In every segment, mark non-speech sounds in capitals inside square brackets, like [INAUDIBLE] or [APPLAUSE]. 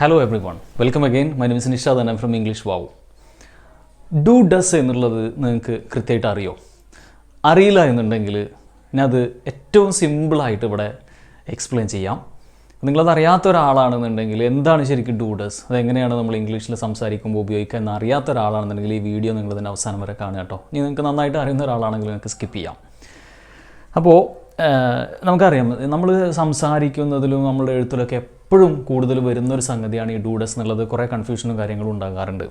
Hello everyone welcome again my name Nishad and from English wow do does എന്നുള്ളത് നിങ്ങൾക്ക് കൃത്യമായിട്ട് അറിയോ? അറിയില്ല എന്നുണ്ടെങ്കിൽ ഞാനത് ഏറ്റവും സിമ്പിളായിട്ട് ഇവിടെ എക്സ്പ്ലെയിൻ ചെയ്യാം. നിങ്ങളത് അറിയാത്ത ഒരാളാണെന്നുണ്ടെങ്കിൽ എന്താണ് ശരിക്കും ഡു ഡസ് അതെങ്ങനെയാണ് നമ്മൾ ഇംഗ്ലീഷിൽ സംസാരിക്കുമ്പോൾ ഉപയോഗിക്കുക എന്ന് അറിയാത്ത ഒരാളാണെന്നുണ്ടെങ്കിൽ ഈ വീഡിയോ നിങ്ങൾ ഇതിന്റെ അവസാനം വരെ കാണുക കേട്ടോ. ഇനി നിങ്ങൾക്ക് നന്നായിട്ട് അറിയുന്ന ഒരാളാണെങ്കിൽ നിങ്ങൾക്ക് സ്കിപ്പ് ചെയ്യാം. അപ്പോൾ നമുക്കറിയാം നമ്മൾ സംസാരിക്കുന്നതിലും നമ്മുടെ എഴുത്തിലൊക്കെ എപ്പോഴും കൂടുതൽ വരുന്ന ഒരു സംഗതിയാണ് ഈ ഡൂഡസ് എന്നുള്ളത്. കുറേ കൺഫ്യൂഷനും കാര്യങ്ങളും ഉണ്ടാകാറുണ്ട്.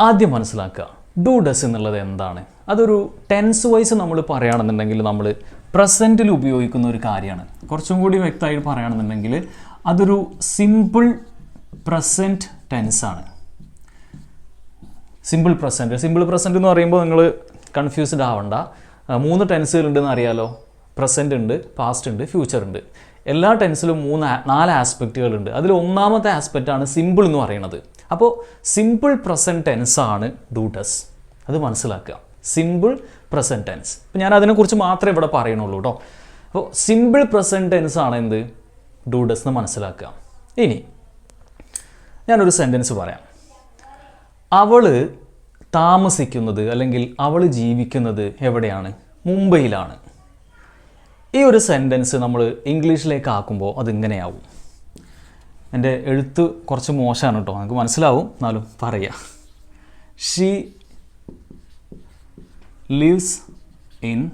ആദ്യം മനസ്സിലാക്കുക ഡൂഡസ് എന്നുള്ളത് എന്താണ്? അതൊരു ടെൻസ് വൈസ് നമ്മൾ പറയുകയാണെന്നുണ്ടെങ്കിൽ നമ്മൾ പ്രസന്റിൽ ഉപയോഗിക്കുന്ന ഒരു കാര്യമാണ്. കുറച്ചും കൂടി വ്യക്തമായിട്ട് പറയുകയാണെന്നുണ്ടെങ്കിൽ അതൊരു സിമ്പിൾ പ്രസന്റ് ടെൻസാണ് സിമ്പിൾ പ്രസന്റ് സിമ്പിൾ പ്രസന്റ് എന്ന് പറയുമ്പോൾ നിങ്ങൾ കൺഫ്യൂസ്ഡ് ആവണ്ട. മൂന്ന് ടെൻസുകൾ ഉണ്ടെന്ന് അറിയാലോ. പ്രസന്റ് ഉണ്ട് പാസ്റ്റ് ഉണ്ട് ഫ്യൂച്ചർ ഉണ്ട്. എല്ലാ ടെൻസിലും മൂന്ന് നാല് ആസ്പെക്റ്റുകളുണ്ട്. അതിൽ ഒന്നാമത്തെ ആസ്പെക്റ്റാണ് സിമ്പിൾ എന്ന് പറയുന്നത്. അപ്പോൾ സിമ്പിൾ പ്രസന്റ് ടെൻസ് ആണ് ഡൂട്ടസ് അത് മനസ്സിലാക്കുക. സിമ്പിൾ പ്രസന്റ് ടെൻസ് അപ്പോൾ ഞാൻ അതിനെക്കുറിച്ച് മാത്രമേ ഇവിടെ പറയണുള്ളൂ കേട്ടോ അപ്പോൾ സിമ്പിൾ പ്രസന്റ് ടെൻസ് ആണ് എന്ത്? ഡൂഡസ് എന്ന് മനസ്സിലാക്കുക. ഇനി ഞാനൊരു സെന്റൻസ് പറയാം. അവൾ താമസിക്കുന്നത് അല്ലെങ്കിൽ അവൾ ജീവിക്കുന്നത് എവിടെയാണ്? മുംബൈയിലാണ്. ഈ ഒരു സെന്റൻസ് നമ്മൾ ഇംഗ്ലീഷിലേക്ക് ആക്കുമ്പോൾ അതിങ്ങനെയാവും എന്റെ എഴുത്ത് കുറച്ച് മോശമാണ് കേട്ടോ. നമുക്ക് മനസ്സിലാവും? എന്നാലും പറയാം. She lives in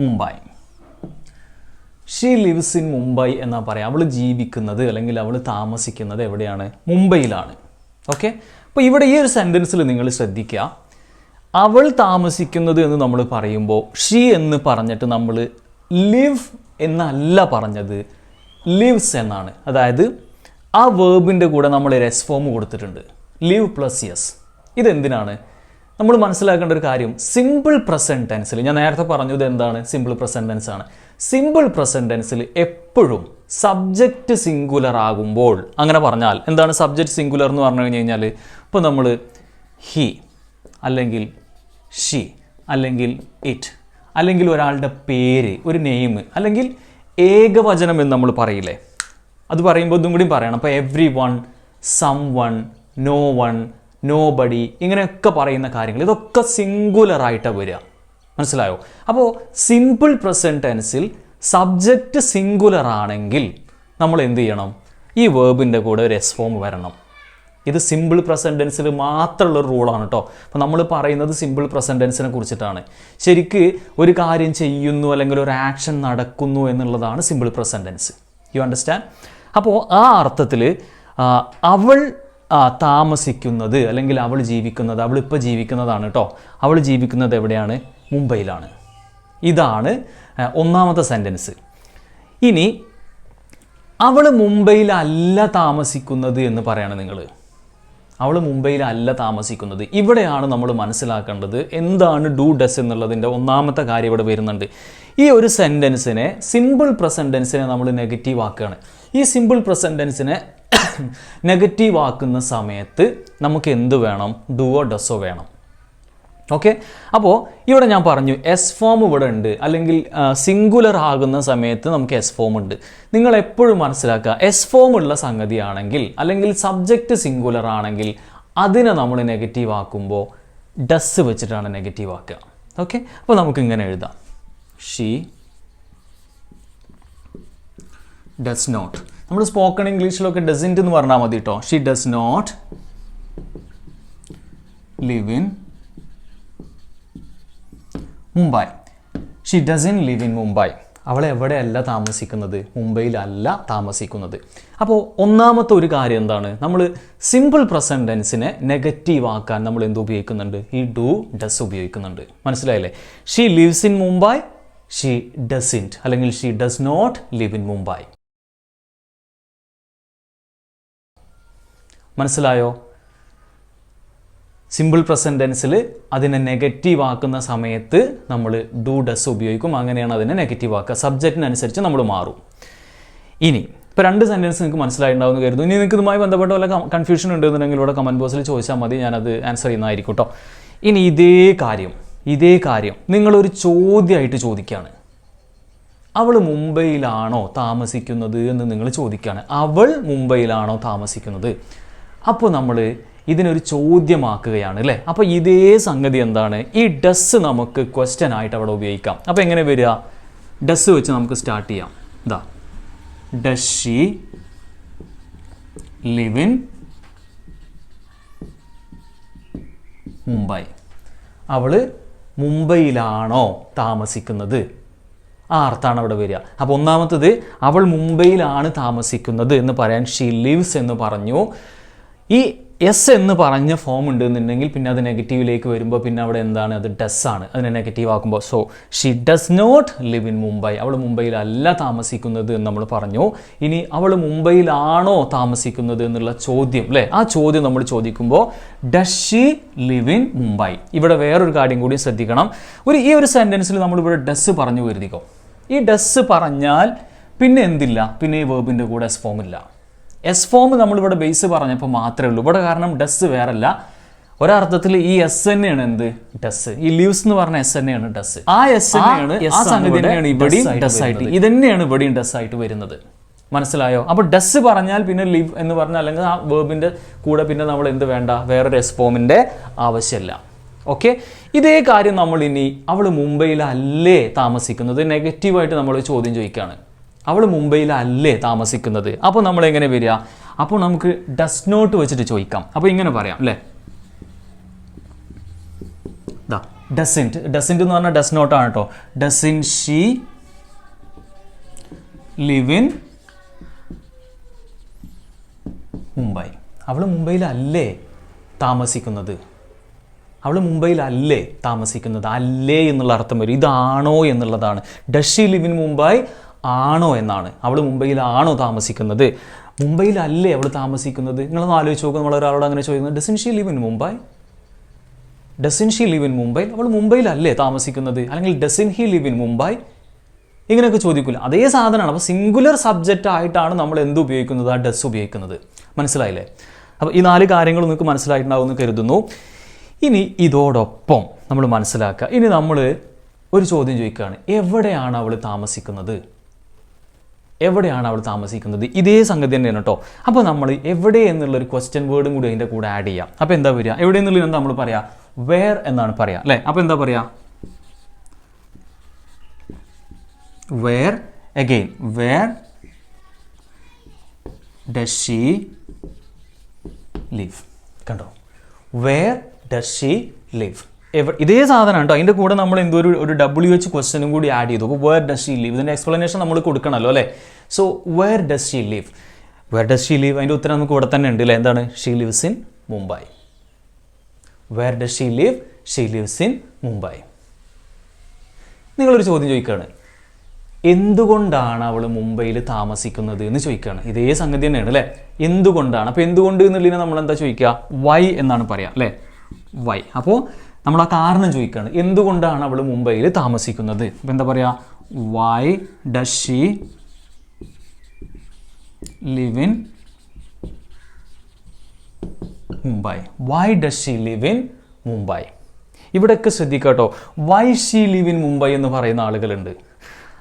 Mumbai she lives in Mumbai എന്നാ പറയാം. അവൾ ജീവിക്കുന്നത് അല്ലെങ്കിൽ അവൾ താമസിക്കുന്നത് എവിടെയാണ്? മുംബൈയിലാണ്. ഓക്കെ അപ്പോൾ ഇവിടെ ഈ ഒരു സെന്റൻസിൽ നിങ്ങൾ ശ്രദ്ധിക്കുക. അവൾ താമസിക്കുന്നത് എന്ന് നമ്മൾ പറയുമ്പോൾ ഷീ എന്ന് പറഞ്ഞിട്ട് നമ്മൾ ലിവ് എന്നല്ല പറഞ്ഞത്. ലിവ്സ് എന്നാണ്. അതായത് ആ വേർബിന്റെ കൂടെ നമ്മൾ എസ് ഫോം കൊടുത്തിട്ടുണ്ട്. ലിവ് പ്ലസ് യെസ് ഇതെന്തിനാണ്? നമ്മൾ മനസ്സിലാക്കേണ്ട ഒരു കാര്യം സിമ്പിൾ പ്രസന്റ് ടെൻസിൽ ഞാൻ നേരത്തെ പറഞ്ഞത് എന്താണ്? സിമ്പിൾ പ്രസന്റ് ടെൻസ് ആണ്. സിമ്പിൾ പ്രസന്റ് ടെൻസിൽ എപ്പോഴും സബ്ജക്റ്റ് സിംഗുലർ ആകുമ്പോൾ അങ്ങനെ പറഞ്ഞാൽ എന്താണ് സബ്ജക്റ്റ് സിംഗുലർ എന്ന് പറഞ്ഞു കഴിഞ്ഞ് കഴിഞ്ഞാൽ ഇപ്പോൾ നമ്മൾ ഹി അല്ലെങ്കിൽ ഷി അല്ലെങ്കിൽ ഇറ്റ് അല്ലെങ്കിൽ ഒരാളുടെ പേര് ഒരു നെയിം അല്ലെങ്കിൽ ഏകവചനം എന്ന് നമ്മൾ പറയില്ലേ? അത് പറയുമ്പോൾ ഇതും കൂടി പറയണം. അപ്പോൾ everyone someone no one nobody ഇങ്ങനെയൊക്കെ പറയുന്ന കാര്യങ്ങൾ. ഇതൊക്കെ സിംഗുലറായിട്ടാണ് വരിക. മനസ്സിലായോ? അപ്പോൾ സിമ്പിൾ പ്രസന്റ് ടെൻസിൽ സബ്ജക്റ്റ് സിംഗുലർ ആണെങ്കിൽ നമ്മൾ എന്ത് ചെയ്യണം? ഈ വേബിന്റെ കൂടെ ഒരു എസ് ഫോം വരണം. ഇത് സിമ്പിൾ പ്രസന്റൻസിൽ മാത്രമുള്ള റൂളാണ് കേട്ടോ അപ്പോൾ നമ്മൾ പറയുന്നത് സിമ്പിൾ പ്രസന്റൻസിനെ കുറിച്ചിട്ടാണ്. ശരിക്ക് ഒരു കാര്യം ചെയ്യുന്നു അല്ലെങ്കിൽ ഒരു ആക്ഷൻ നടക്കുന്നു എന്നുള്ളതാണ് സിമ്പിൾ പ്രസന്റൻസ് യു അണ്ടർസ്റ്റാൻഡ് അപ്പോൾ ആ അർത്ഥത്തിൽ അവൾ താമസിക്കുന്നത് അല്ലെങ്കിൽ അവൾ ജീവിക്കുന്നത് അവൾ ഇപ്പോൾ ജീവിക്കുന്നതാണ് കേട്ടോ അവൾ ജീവിക്കുന്നത് എവിടെയാണ്? മുംബൈയിലാണ്. ഇതാണ് ഒന്നാമത്തെ സെന്റൻസ് ഇനി അവൾ മുംബൈയിലല്ല താമസിക്കുന്നത് എന്ന് പറയാണ് നിങ്ങൾ അവൾ മുംബൈയിലല്ല താമസിക്കുന്നത്. ഇവിടെയാണ് നമ്മൾ മനസ്സിലാക്കേണ്ടത് എന്താണ് ഡു ഡസ് എന്നുള്ളതിന്റെ ഒന്നാമത്തെ കാര്യം ഇവിടെ വരുന്നുണ്ട്. ഈ ഒരു സെന്റൻസിനെ സിമ്പിൾ പ്രസന്റൻസിനെ നമ്മൾ നെഗറ്റീവ് ആക്കുകയാണ്. ഈ സിമ്പിൾ പ്രസന്റൻസിനെ നെഗറ്റീവ് ആക്കുന്ന സമയത്ത് നമുക്ക് എന്ത് വേണം? ഡുവോ ഡസോ വേണം. ഓക്കെ അപ്പോൾ ഇവിടെ ഞാൻ പറഞ്ഞു എസ് ഫോം ഇവിടെ ഉണ്ട്. അല്ലെങ്കിൽ സിംഗുലർ ആകുന്ന സമയത്ത് നമുക്ക് എസ് ഫോം ഉണ്ട്. നിങ്ങൾ എപ്പോഴും മനസ്സിലാക്കുക എസ് ഫോം ഉള്ള സംഗതിയാണെങ്കിൽ അല്ലെങ്കിൽ സബ്ജക്റ്റ് സിംഗുലർ ആണെങ്കിൽ അതിനെ നമ്മൾ നെഗറ്റീവ് ആക്കുമ്പോൾ ഡസ് വെച്ചിട്ടാണ് നെഗറ്റീവ് ആക്കുക. ഓക്കെ അപ്പോൾ നമുക്ക് ഇങ്ങനെ എഴുതാം. ഷീ ഡസ് നോട്ട് നമ്മൾ സ്പോക്കൺ ഇംഗ്ലീഷിലൊക്കെ ഡസിന്റ് എന്ന് പറഞ്ഞാൽ മതി കേട്ടോ she does not live in Mumbai. She doesn't live in Mumbai അവൾ എവിടെയല്ല താമസിക്കുന്നത്? മുംബൈയിലല്ല താമസിക്കുന്നത്. അപ്പോൾ ഒന്നാമത്തെ ഒരു കാര്യം എന്താണ്? നമ്മൾ സിമ്പിൾ പ്രസന്റ് ടെൻസിനെ നെഗറ്റീവ് ആക്കാൻ നമ്മൾ എന്ത് ഉപയോഗിക്കുന്നുണ്ട്? ഈ ഡു ഡസ് ഉപയോഗിക്കുന്നുണ്ട്. മനസ്സിലായില്ലേ? She lives in Mumbai she doesn't അല്ലെങ്കിൽ she does not live in Mumbai മനസ്സിലായോ? സിമ്പിൾ പ്രസന്റ് ടെൻസിൽ അതിനെ നെഗറ്റീവ് ആക്കുന്ന സമയത്ത് നമ്മൾ ഡു ഡസ് ഉപയോഗിക്കും. അങ്ങനെയാണ് അതിനെ നെഗറ്റീവ് ആക്കുക. സബ്ജക്റ്റിനനുസരിച്ച് നമ്മൾ മാറും. ഇനി ഇപ്പോൾ രണ്ട് സെന്റൻസ് നിങ്ങൾക്ക് മനസ്സിലായിട്ടുണ്ടാവുമെന്ന് കരുതുന്നു. ഇനി നിങ്ങൾക്ക് ഇതുമായി ബന്ധപ്പെട്ട വല്ല കൺഫ്യൂഷൻ ഉണ്ടെന്നുണ്ടെങ്കിൽ ഇവിടെ കമന്റ് ബോക്സിൽ ചോദിച്ചാൽ മതി. ഞാനത് ആൻസർ ചെയ്യുന്നതായിരിക്കും കേട്ടോ ഇനി ഇതേ കാര്യം ഇതേ കാര്യം നിങ്ങളൊരു ചോദ്യമായിട്ട് ചോദിക്കുകയാണ് അവൾ മുംബൈയിലാണോ താമസിക്കുന്നത് എന്ന് നിങ്ങൾ ചോദിക്കുകയാണ് അവൾ മുംബൈയിലാണോ താമസിക്കുന്നത്? അപ്പോൾ നമ്മൾ ഇതിനൊരു ചോദ്യമാക്കുകയാണ് അല്ലേ? അപ്പോൾ ഇതേ സംഗതി എന്താണ്? ഈ ഡസ് നമുക്ക് ക്വസ്റ്റ്യൻ ആയിട്ട് അവിടെ ഉപയോഗിക്കാം. അപ്പോൾ എങ്ങനെ വരിക? ഡസ് വെച്ച് നമുക്ക് സ്റ്റാർട്ട് ചെയ്യാം. ഇതാ does she live in Mumbai? അവൾ മുംബൈയിലാണോ താമസിക്കുന്നത്? ആ അർത്ഥമാണ് അവിടെ വരിക. അപ്പോൾ ഒന്നാമത്തത് അവൾ മുംബൈയിലാണ് താമസിക്കുന്നത് എന്ന് പറയാൻ ഷീ ലിവ്സ് എന്ന് പറഞ്ഞു. ഈ എസ് എന്ന് പറഞ്ഞ ഫോം ഉണ്ടെന്നുണ്ടെങ്കിൽ പിന്നെ അത് നെഗറ്റീവിലേക്ക് വരുമ്പോൾ പിന്നെ അവിടെ എന്താണ്? അത് ഡസ് ആണ്. അതിനെ നെഗറ്റീവ് ആക്കുമ്പോൾ so she does not live in Mumbai അവൾ മുംബൈയിലല്ല താമസിക്കുന്നത് എന്ന് നമ്മൾ പറഞ്ഞു. ഇനി അവൾ മുംബൈയിലാണോ താമസിക്കുന്നത് എന്നുള്ള ചോദ്യം അല്ലേ ആ ചോദ്യം നമ്മൾ ചോദിക്കുമ്പോൾ does she live in Mumbai ഇവിടെ വേറൊരു കാര്യം കൂടി ശ്രദ്ധിക്കണം. ഒരു ഈ ഒരു സെന്റൻസിൽ നമ്മളിവിടെ ഡസ് പറഞ്ഞു കരുതിക്കോ ഈ ഡസ് പറഞ്ഞാൽ പിന്നെ എന്തില്ല? പിന്നെ ഈ വേർബിന്റെ കൂടെ എസ് ഫോം ഇല്ല. എസ് ഫോം നമ്മളിവിടെ ബേസ് പറഞ്ഞപ്പോൾ മാത്രമേ ഉള്ളൂ. ഇവിടെ കാരണം ഡസ് വേറല്ല. ഒരർത്ഥത്തിൽ ഈ എസ് തന്നെയാണ് എന്ത്? ഡസ് ഈ ലീവ്സ് എന്ന് പറഞ്ഞ എസ് തന്നെയാണ് ഡസ് ആ എസ് തന്നെയാണ് ആ സംഗതി തന്നെയാണ് ഇവിടെയും ഡസ് ആയിട്ട് ഇത് തന്നെയാണ് ഇവിടെയും ഡസ് ആയിട്ട് വരുന്നത്. മനസ്സിലായോ? അപ്പോൾ ഡസ് പറഞ്ഞാൽ പിന്നെ ലിവ് എന്ന് പറഞ്ഞാൽ അല്ലെങ്കിൽ ആ വേർബിന്റെ കൂടെ പിന്നെ നമ്മൾ എന്ത് വേണ്ട? വേറൊരു എസ് ഫോമിന്റെ ആവശ്യമില്ല. ഓക്കെ ഇതേ കാര്യം നമ്മൾ ഇനി അവൾ മുംബൈയിലല്ലേ താമസിക്കുന്നത്? നെഗറ്റീവായിട്ട് നമ്മൾ ചോദ്യം ചോദിക്കുകയാണ്. അവൾ മുംബൈയിലല്ലേ താമസിക്കുന്നത്? അപ്പോൾ നമ്മൾ എങ്ങനെ വരിക? അപ്പോൾ നമുക്ക് ഡസ് നോട്ട് വെച്ചിട്ട് ചോദിക്കാം. അപ്പോൾ ഇങ്ങനെ പറയാം അല്ലേ ഡസിന്റ് ഡസിന്റ് എന്ന് പറഞ്ഞാൽ ഡസ് നോട്ടാണ് കേട്ടോ doesn't she live in Mumbai? അവൾ മുംബൈയിലല്ലേ താമസിക്കുന്നത്? അവൾ മുംബൈയിലല്ലേ താമസിക്കുന്നത്? അല്ലേ എന്നുള്ള അർത്ഥം വരും. ഇതാണോ എന്നുള്ളതാണ്. ഡഷി ലിവ് ഇൻ മുംബൈ ആണോ എന്നാണ്. അവൾ മുംബൈയിലാണോ താമസിക്കുന്നത്? മുംബൈയിലല്ലേ അവൾ താമസിക്കുന്നത്? നിങ്ങളൊന്ന് ആലോചിച്ച് നോക്കുക നമ്മൾ ഒരാളോട് അങ്ങനെ ചോദിക്കുന്നത് doesn't she live in Mumbai doesn't she live in Mumbai അവൾ മുംബൈയിലല്ലേ താമസിക്കുന്നത്? അല്ലെങ്കിൽ doesn't he live in Mumbai ഇങ്ങനെയൊക്കെ ചോദിക്കില്ല അതേ സാധനമാണ്. അപ്പോൾ സിംഗുലർ സബ്ജക്റ്റ് ആയിട്ടാണ് നമ്മൾ എന്ത് ഉപയോഗിക്കുന്നത്? ആ ഡസ് ഉപയോഗിക്കുന്നത്. മനസ്സിലായില്ലേ? അപ്പോൾ ഈ നാല് കാര്യങ്ങൾ നിങ്ങൾക്ക് മനസ്സിലായിട്ടുണ്ടാവുമെന്ന് കരുതുന്നു. ഇനി ഇതോടൊപ്പം നമ്മൾ മനസ്സിലാക്കുക. ഇനി നമ്മൾ ഒരു ചോദ്യം ചോദിക്കുകയാണ്. എവിടെയാണ് അവൾ താമസിക്കുന്നത്? എവിടെയാണ് അവൾ താമസിക്കുന്നത്? ഇതേ സംഗതി തന്നെയാണ് കേട്ടോ അപ്പോൾ നമ്മൾ എവിടെ എന്നുള്ളൊരു ക്വസ്റ്റ്യൻ വേർഡും കൂടി അതിന്റെ കൂടെ ആഡ് ചെയ്യാം. അപ്പോൾ എന്താ വരിക? എവിടെ എന്നുള്ളത് എന്താ നമ്മൾ പറയാ? വേർ എന്നാണ് പറയാ. അല്ലേ? അപ്പോൾ എന്താ പറയാ? Where again where does she live കണ്ടോ? വേർ ഡസ് ഷീ ലിവ് ഇതേ സാധനം കേട്ടോ അതിന്റെ കൂടെ നമ്മൾ എന്തോ ഒരു ഒരു ഡബ്ല്യു എച്ച് ക്വസ്റ്റനും കൂടി ആഡ് ചെയ്തു. വേർ ഡസ് ഷീ ലീവ് ഇതിന്റെ എക്സ്പ്ലനേഷൻ നമ്മൾ കൊടുക്കണമല്ലോ അല്ലേ? So where does she live where does she live അതിന്റെ ഉത്തരം നമുക്ക് ഇവിടെ തന്നെ ഉണ്ട് അല്ലേ എന്താണ്? She lives in Mumbai where does she live she lives in Mumbai നിങ്ങളൊരു ചോദ്യം ചോദിക്കുകയാണ് എന്തുകൊണ്ടാണ് അവൾ മുംബൈയിൽ താമസിക്കുന്നത് എന്ന് ചോദിക്കുകയാണ് ഇതേ സംഗതി തന്നെയാണ് അല്ലേ എന്തുകൊണ്ടാണ്? അപ്പോൾ എന്തുകൊണ്ട് എന്നുള്ളതിനെ നമ്മൾ എന്താ ചോദിക്കുക? വൈ എന്നാണ് പറയുക അല്ലേ വൈ അപ്പോൾ നമ്മൾ ആ കാരണം ചോദിക്കുകയാണ് എന്തുകൊണ്ടാണ് അവൾ മുംബൈയിൽ താമസിക്കുന്നത്? അപ്പോൾ എന്താ പറയുക why does she live in Mumbai? Why does she live in Mumbai? ഇവിടെയൊക്കെ ശ്രദ്ധിക്കാട്ടോ. Why she live in Mumbai എന്ന് പറയുന്ന ആളുകളുണ്ട്.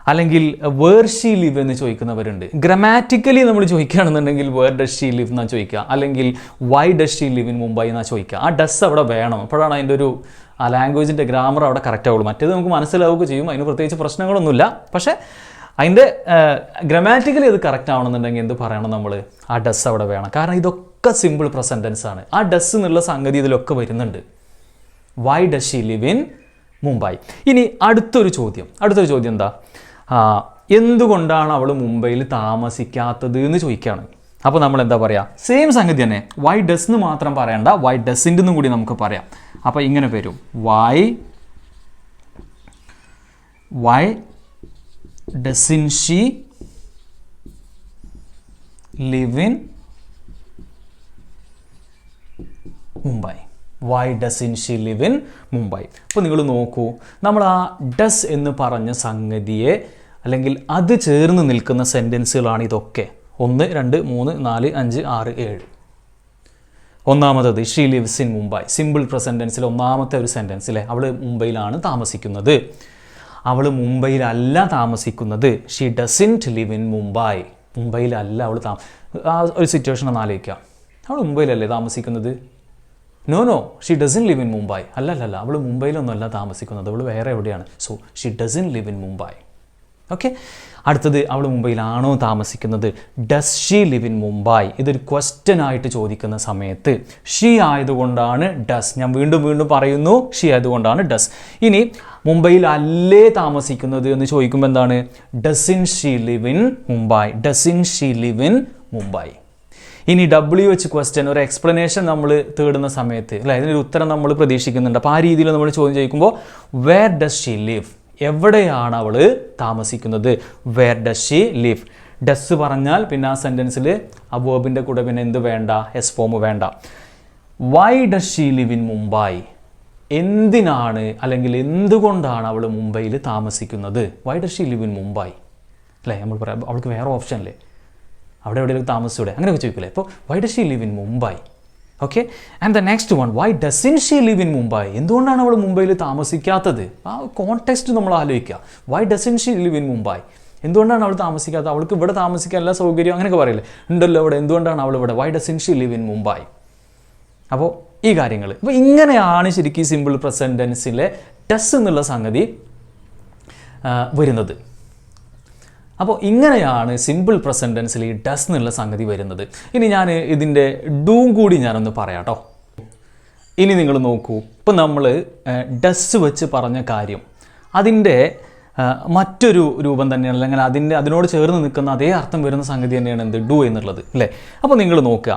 അല്ലെങ്കിൽ വേർ ഷീ ലിവ് എന്ന് ചോദിക്കുന്നവരുണ്ട്. ഗ്രമാറ്റിക്കലി നമ്മൾ ചോദിക്കുകയാണെന്നുണ്ടെങ്കിൽ വേർ ഡസ് ഷീ ലിവ് എന്നാണ് ചോദിക്കുക. അല്ലെങ്കിൽ why does she live in Mumbai എന്നാണ് ചോദിക്കുക. ആ ഡസ് അവിടെ വേണം. അപ്പോഴാണ് അതിന്റെ ഒരു ആ ലാംഗ്വേജിന്റെ ഗ്രാമർ അവിടെ കറക്റ്റ് ആവുള്ളൂ. മറ്റേത് നമുക്ക് മനസ്സിലാവുക ചെയ്യും. അതിന് പ്രത്യേകിച്ച് പ്രശ്നങ്ങളൊന്നുമില്ല. പക്ഷേ അതിന്റെ ഗ്രമാറ്റിക്കലി അത് കറക്റ്റ് ആവണമെന്നുണ്ടെങ്കിൽ എന്ത് പറയണം നമ്മൾ? ആ ഡസ് അവിടെ വേണം. കാരണം ഇതൊക്കെ സിമ്പിൾ പ്രസന്റൻസ് ആണ്. ആ ഡസ് എന്നുള്ള സംഗതി ഇതിലൊക്കെ വരുന്നുണ്ട്. Why does she live in Mumbai ഇനി അടുത്തൊരു ചോദ്യം. അടുത്തൊരു ചോദ്യം എന്താ? എന്തുകൊണ്ടാണ് അവൾ മുംബൈയിൽ താമസിക്കാത്തത് എന്ന് ചോദിക്കുകയാണ്. അപ്പോൾ നമ്മൾ എന്താ പറയുക സെയിം സംഗതി തന്നെ. വൈ ഡസ് എന്ന് മാത്രം പറയണ്ട. വൈ ഡസിന്റെ എന്നും കൂടി നമുക്ക് പറയാം. അപ്പോൾ ഇങ്ങനെ വരും. Why why doesn't she live in Mumbai why does in she live in Mumbai അപ്പോൾ നിങ്ങൾ നോക്കൂ നമ്മൾ ആ ഡസ് എന്ന് പറഞ്ഞ സംഗതിയെ അല്ലെങ്കിൽ അത് ചേർന്ന് നിൽക്കുന്ന സെന്റൻസുകളാണ് ഇതൊക്കെ. ഒന്ന് രണ്ട് മൂന്ന് നാല് അഞ്ച് ആറ് ഏഴ്. ഒന്നാമത്തത് she lives in Mumbai simple പ്രസന്റൻസിൽ ഒന്നാമത്തെ ഒരു സെന്റൻസ് അല്ലേ അവൾ മുംബൈയിലാണ് താമസിക്കുന്നത്. അവൾ മുംബൈയിലല്ല താമസിക്കുന്നത്. She doesn't live in Mumbai മുംബൈയിലല്ല അവൾ താമ ആ ഒരു സിറ്റുവേഷൻ ഒന്ന് ആലോചിക്കാം. അവൾ മുംബൈയിലല്ലേ താമസിക്കുന്നത്? No no she doesn't live in Mumbai അല്ല അല്ല അല്ല അവൾ മുംബൈയിലൊന്നുമല്ല താമസിക്കുന്നത്. അവൾ വേറെ എവിടെയാണ്? So she doesn't live in Mumbai okay അടുത്തത് അവൾ മുംബൈയിലാണോ താമസിക്കുന്നത്? Does she live in Mumbai ഇതൊരു ക്വസ്റ്റ്യൻ ആയിട്ട് ചോദിക്കുന്ന സമയത്ത് ഷീ ആയതുകൊണ്ടാണ് ഡസ് ഞാൻ വീണ്ടും വീണ്ടും പറയുന്നു ഷീ ആയതുകൊണ്ടാണ് ഡസ് ഇനി മുംബൈയിൽ അല്ലേ താമസിക്കുന്നത് എന്ന് ചോദിക്കുമ്പോൾ എന്താണ്? Does in she live in Mumbai does in she live in Mumbai ഇനി ഡബ്ല്യു എച്ച് ക്വസ്റ്റ്യൻ ഒരു എക്സ്പ്ലനേഷൻ നമ്മൾ തേടുന്ന സമയത്ത് അല്ലേ? അതിനൊരു ഉത്തരം നമ്മൾ പ്രതീക്ഷിക്കുന്നുണ്ട്. അപ്പോൾ ആ രീതിയിൽ നമ്മൾ ചോദ്യം ചോദിക്കുമ്പോൾ വേർ ഡസ് ഷീ ലിവ് എവിടെയാണ് അവൾ താമസിക്കുന്നത്? Where does she live does പറഞ്ഞാൽ പിന്നെ ആ സെന്റൻസിൽ ആ വേർബിന്റെ കൂടെ പിന്നെ എന്ത് വേണ്ട? എസ് ഫോം വേണ്ട. Why does she live in Mumbai എന്തിനാണ് അല്ലെങ്കിൽ എന്തുകൊണ്ടാണ് അവൾ മുംബൈയിൽ താമസിക്കുന്നത്? Why does she live in Mumbai അല്ലേ? നമ്മൾ പറയാം അവൾക്ക് വേറെ ഓപ്ഷൻ അല്ലേ അവിടെ എവിടെയെങ്കിലും താമസിച്ചൂടെ? അങ്ങനെയൊക്കെ ചോദിക്കില്ലേ അപ്പോൾ why does she live in Mumbai okay and the next one why doesn't she live in Mumbai എന്തുകൊണ്ടാണ് അവൾ മുംബൈയിൽ താമസിക്കാത്തത്? ആ കോണ്ടെക്സ്റ്റ് നമ്മൾ ആലോചിക്കുക why doesn't she live in Mumbai എന്തുകൊണ്ടാണ് അവൾ താമസിക്കാത്തത്? അവൾക്ക് ഇവിടെ താമസിക്കാൻ എല്ലാ സൗകര്യം അങ്ങനെയൊക്കെ പറയില്ലേ? ഉണ്ടല്ലോ ഇവിടെ. എന്തുകൊണ്ടാണ് അവൾ ഇവിടെ? Why doesn't she live in Mumbai അപ്പോൾ ഈ കാര്യങ്ങൾ അപ്പോൾ ഇങ്ങനെയാണ് ശരിക്കും സിമ്പിൾ പ്രസന്റൻസിലെ ഡസ് എന്നുള്ള സംഗതി വരുന്നത്. അപ്പോൾ ഇങ്ങനെയാണ് സിമ്പിൾ പ്രസന്റൻസിൽ ഈ ഡസ് എന്നുള്ള സംഗതി വരുന്നത്. ഇനി ഞാൻ ഇതിന്റെ ഡൂം കൂടി ഞാനൊന്ന് പറയാം കേട്ടോ ഇനി നിങ്ങൾ നോക്കൂ. ഇപ്പം നമ്മൾ ഡസ് വെച്ച് പറഞ്ഞ കാര്യം അതിന്റെ മറ്റൊരു രൂപം തന്നെയാണ് അല്ലെങ്കിൽ അതിന്റെ അതിനോട് ചേർന്ന് നിൽക്കുന്ന അതേ അർത്ഥം വരുന്ന സംഗതി തന്നെയാണ് എന്ത്? ഡു എന്നുള്ളത് അല്ലേ? അപ്പോൾ നിങ്ങൾ നോക്കുക.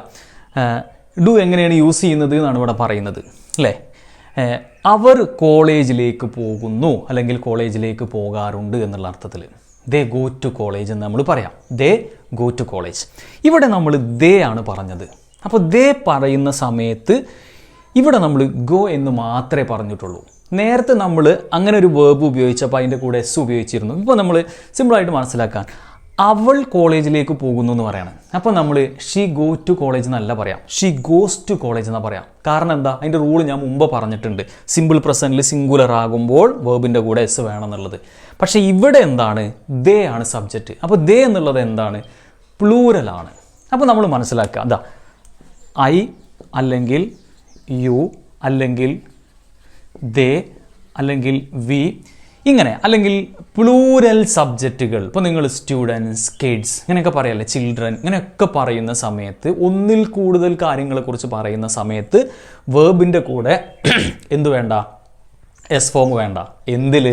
ഡു എങ്ങനെയാണ് യൂസ് ചെയ്യുന്നത് എന്നാണ് ഇവിടെ പറയുന്നത് അല്ലേ? അവർ കോളേജിലേക്ക് പോകുന്നു അല്ലെങ്കിൽ കോളേജിലേക്ക് പോകാറുണ്ട് എന്നുള്ള അർത്ഥത്തിൽ ദേ ഗോ ടു കോളേജ് എന്ന് നമ്മൾ പറയാം. They go to college. ഇവിടെ നമ്മൾ ദേ ആണ് പറഞ്ഞത്. അപ്പോൾ ദേ പറയുന്ന സമയത്ത് ഇവിടെ നമ്മൾ ഗോ എന്ന് മാത്രമേ പറഞ്ഞിട്ടുള്ളൂ. നേരത്തെ നമ്മൾ അങ്ങനെ ഒരു വേർബ് ഉപയോഗിച്ചപ്പോൾ അതിന്റെ കൂടെ എസ് ഉപയോഗിച്ചിരുന്നു. ഇപ്പോൾ നമ്മൾ സിമ്പിളായിട്ട് മനസ്സിലാക്കാൻ. അവൾ കോളേജിലേക്ക് പോകുന്നു എന്ന് പറയണം. അപ്പോൾ നമ്മൾ ഷീ ഗോ ടു കോളേജ് എന്നല്ല പറയാം. ഷീ ഗോസ് ടു കോളേജ് എന്ന് പറയാം. കാരണം എന്താ? അതിന്റെ റൂൾ ഞാൻ മുമ്പ് പറഞ്ഞിട്ടുണ്ട്. സിമ്പിൾ പ്രസന്റിൽ സിംഗുലർ ആകുമ്പോൾ വേർബിന്റെ കൂടെ എസ് വേണം എന്നുള്ളത്. പക്ഷേ ഇവിടെ എന്താണ്? ദേ ആണ് സബ്ജക്റ്റ് അപ്പോൾ ദേ എന്നുള്ളത് എന്താണ്? പ്ലൂരലാണ് അപ്പോൾ നമ്മൾ മനസ്സിലാക്കുക. അതാ ഐ അല്ലെങ്കിൽ യു അല്ലെങ്കിൽ ദേ അല്ലെങ്കിൽ വി ഇങ്ങനെ അല്ലെങ്കിൽ പ്ലൂരൽ സബ്ജക്റ്റുകൾ ഇപ്പോൾ നിങ്ങൾ സ്റ്റുഡൻസ് കിഡ്സ് ഇങ്ങനെയൊക്കെ പറയല്ലേ? ചിൽഡ്രൻ ഇങ്ങനെയൊക്കെ പറയുന്ന സമയത്ത് ഒന്നിൽ കൂടുതൽ കാര്യങ്ങളെക്കുറിച്ച് പറയുന്ന സമയത്ത് വേർബിന്റെ കൂടെ [CLEARS THROAT] എന്തു വേണ്ട? എസ് ഫോം വേണ്ട. എന്തിൽ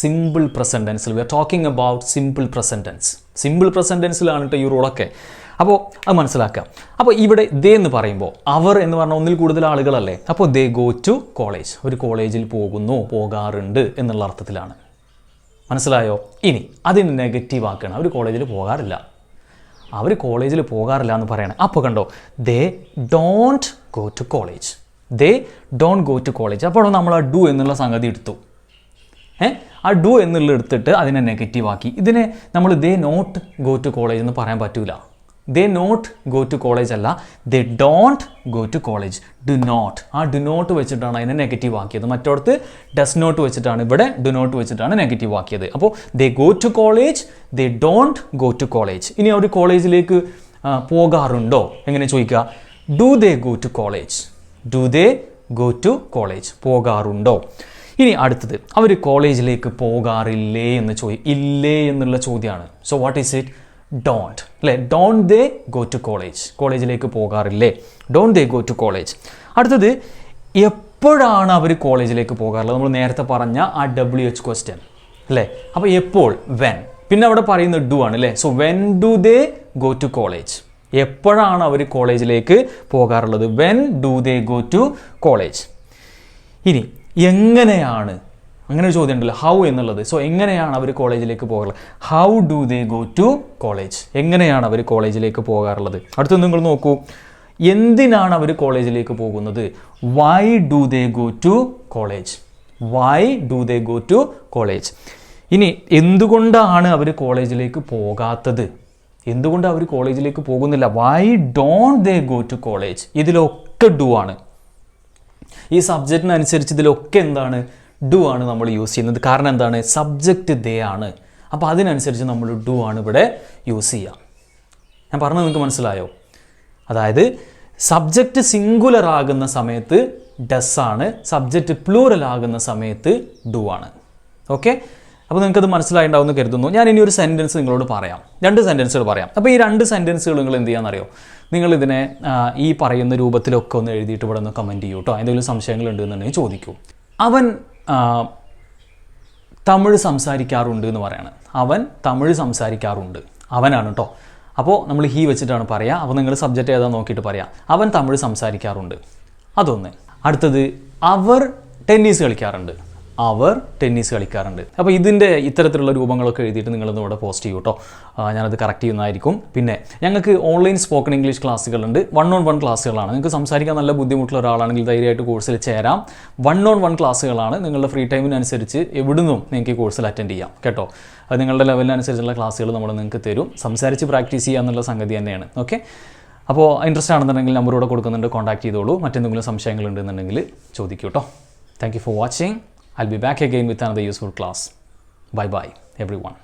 simple പ്രസന്റൻസിൽ we are talking about simple present tense simple പ്രസന്റൻസിലാണ് കേട്ടോ ഈ റൂളൊക്കെ അപ്പോൾ അത് മനസ്സിലാക്കാം. അപ്പോൾ ഇവിടെ ദേ എന്ന് പറയുമ്പോൾ അവർ എന്ന് പറഞ്ഞാൽ ഒന്നിൽ കൂടുതൽ ആളുകളല്ലേ? അപ്പോൾ ദേ ഗോ ടു കോളേജ്. ഒരു കോളേജിൽ പോകുന്നു പോകാറുണ്ട് എന്നുള്ള അർത്ഥത്തിലാണ്. മനസ്സിലായോ? ഇനി അതിന് നെഗറ്റീവ് ആക്കണം. അവർ കോളേജിൽ പോകാറില്ല. അവർ കോളേജിൽ പോകാറില്ല എന്ന് പറയണേ. അപ്പോൾ കണ്ടോ they don't go to college they don't go to college അപ്പോൾ നമ്മൾ ആ ഡു എന്നുള്ള സംഗതി എടുത്തു. ഏ? ആ ഡു എന്നുള്ള എടുത്തിട്ട് അതിനെ നെഗറ്റീവ് ആക്കി. ഇതിനെ നമ്മൾ they not go to college എന്ന് പറയാൻ പറ്റൂല. They not go to college അല്ല they don't go to college do not ആ ഡു നോട്ട് വെച്ചിട്ടാണ് അതിനെ നെഗറ്റീവ് ആക്കിയത്. മറ്റോടത്ത് ഡസ് നോട്ട് വെച്ചിട്ടാണ് ഇവിടെ ഡു നോട്ട് വെച്ചിട്ടാണ് നെഗറ്റീവ് ആക്കിയത്. അപ്പോൾ they go to college they don't go to college ഇനി അവർ കോളേജിലേക്ക് പോകാറുണ്ടോ? എങ്ങനെ ചോദിക്കുക? Do they go to college do they go to college പോകാറുണ്ടോ? ഇനി അടുത്തത് അവർ കോളേജിലേക്ക് പോകാറില്ലേ എന്ന് ചോദി ഇല്ലേ എന്നുള്ള ചോദ്യമാണ് so what is it don't അല്ലേ? Don't they go to college കോളേജിലേക്ക് പോകാറില്ലേ? Don't they go to college അടുത്തത് എപ്പോഴാണ് അവർ കോളേജിലേക്ക് പോകാറുള്ളത്? നമ്മൾ നേരത്തെ പറഞ്ഞ ആ ഡബ്ല്യു എച്ച് ക്വസ്റ്റ്യൻ അല്ലേ? അപ്പോൾ എപ്പോൾ? വെൻ പിന്നെ അവിടെ പറയുന്ന ഡു ആണ് അല്ലേ? So when do they go to college എപ്പോഴാണ് അവർ കോളേജിലേക്ക് പോകാറുള്ളത്? When do they go to college ഇനി എങ്ങനെയാണ്? അങ്ങനെ ഒരു ചോദ്യം ഉണ്ടല്ലോ ഹൗ എന്നുള്ളത്. സോ എങ്ങനെയാണ് അവർ കോളേജിലേക്ക് പോകാറുള്ളത്? How do they go to college എങ്ങനെയാണ് അവർ കോളേജിലേക്ക് പോകാറുള്ളത്? അടുത്ത നിങ്ങൾ നോക്കൂ. എന്തിനാണ് അവർ കോളേജിലേക്ക് പോകുന്നത്? Why do they go to college why do they go to college ഇനി എന്തുകൊണ്ടാണ് അവർ കോളേജിലേക്ക് പോകാത്തത്? എന്തുകൊണ്ട് അവർ കോളേജിലേക്ക് പോകുന്നില്ല? Why don't they go to college ഇതിലൊക്കെ ഡു ആണ്. ഈ സബ്ജക്റ്റിനനുസരിച്ച് ഇതിലൊക്കെ എന്താണ് ഡു ആണ് നമ്മൾ യൂസ് ചെയ്യുന്നത്. കാരണം എന്താണ്? സബ്ജക്റ്റ് ദേ ആണ്. അപ്പോൾ അതിനനുസരിച്ച് നമ്മൾ ഡു ആണ് ഇവിടെ യൂസ് ചെയ്യുക ഞാൻ പറഞ്ഞത് നിങ്ങൾക്ക് മനസ്സിലായോ? അതായത് സബ്ജക്റ്റ് സിംഗുലർ ആകുന്ന സമയത്ത് ഡസ് ആണ് സബ്ജക്റ്റ് പ്ലൂറൽ ആകുന്ന സമയത്ത് ഡു ആണ്. ഓക്കെ അപ്പോൾ നിങ്ങൾക്കത് മനസ്സിലായിട്ടുണ്ടാവും എന്ന് കരുതുന്നു. ഞാൻ ഇനി ഒരു സെന്റൻസ് നിങ്ങളോട് പറയാം. രണ്ട് സെന്റൻസുകൾ പറയാം. അപ്പോൾ ഈ രണ്ട് സെന്റൻസുകൾ നിങ്ങൾ എന്ത് ചെയ്യാണെന്നറിയോ നിങ്ങൾ ഇതിനെ ഈ പറയുന്ന രൂപത്തിലൊക്കെ ഒന്ന് എഴുതിയിട്ട് ഇവിടെ ഒന്ന് കമന്റ് ചെയ്യൂ കേട്ടോ എന്തെങ്കിലും സംശയങ്ങൾ ഉണ്ടെന്നുണ്ടെങ്കിൽ ചോദിക്കൂ. അവൻ തമിഴ് സംസാരിക്കാറുണ്ട് എന്ന് പറയാണ്. അവൻ തമിഴ് സംസാരിക്കാറുണ്ട്. അവനാണ് കേട്ടോ അപ്പോൾ നമ്മൾ ഹീ വെച്ചിട്ടാണ് പറയുക അപ്പോൾ നിങ്ങൾ സബ്ജക്റ്റ് ഏതാ നോക്കിയിട്ട് പറയാം. അവൻ തമിഴ് സംസാരിക്കാറുണ്ട്. അതൊന്ന്. അടുത്തത് അവർ ടെന്നീസ് കളിക്കാറുണ്ട്. അവർ ടെന്നീസ് കളിക്കാറുണ്ട്. അപ്പോൾ ഇതിന്റെ ഇത്തരത്തിലുള്ള രൂപങ്ങളൊക്കെ എഴുതിയിട്ട് നിങ്ങളൊന്ന് ഇവിടെ പോസ്റ്റ് ചെയ്യൂ കേട്ടോ ഞാനത് കറക്റ്റ് ചെയ്യുന്നതായിരിക്കും. പിന്നെ ഞങ്ങൾക്ക് ഓൺലൈൻ സ്പോക്കൺ ഇംഗ്ലീഷ് ക്ലാസ്സുകളുണ്ട് വൺ ഓൺ വൺ ക്ലാസ്സുകളാണ് നിങ്ങൾക്ക് സംസാരിക്കാൻ നല്ല ബുദ്ധിമുട്ടുള്ള ഒരാളാണെങ്കിൽ ധൈര്യമായിട്ട് കോഴ്സിൽ ചേരാം. വൺ ഓൺ വൺ ക്ലാസ്സുകളാണ് നിങ്ങളുടെ ഫ്രീ ടൈമിനനുസരിച്ച് എവിടുന്നും നിങ്ങൾക്ക് ഈ കോഴ്സിൽ അറ്റൻഡ് ചെയ്യാം. കേട്ടോ? അത് നിങ്ങളുടെ ലെവലിനനുസരിച്ചുള്ള ക്ലാസ്സുകൾ നമ്മൾ നിങ്ങൾക്ക് തരും. സംസാരിച്ച് പ്രാക്ടീസ് ചെയ്യുക എന്നുള്ള സംഗതി തന്നെയാണ്. ഓക്കെ അപ്പോൾ ഇൻട്രസ്റ്റ് ആണെന്നുണ്ടെങ്കിൽ നമ്പർ ഇവിടെ കൊടുക്കുന്നുണ്ട്. കോൺടാക്ട് ചെയ്തോളൂ. മറ്റെന്തെങ്കിലും സംശയങ്ങളുണ്ടെന്നുണ്ടെങ്കിൽ ചോദിക്കൂ കേട്ടോ thank you for watching I'll be back again with another useful class. Bye bye, everyone.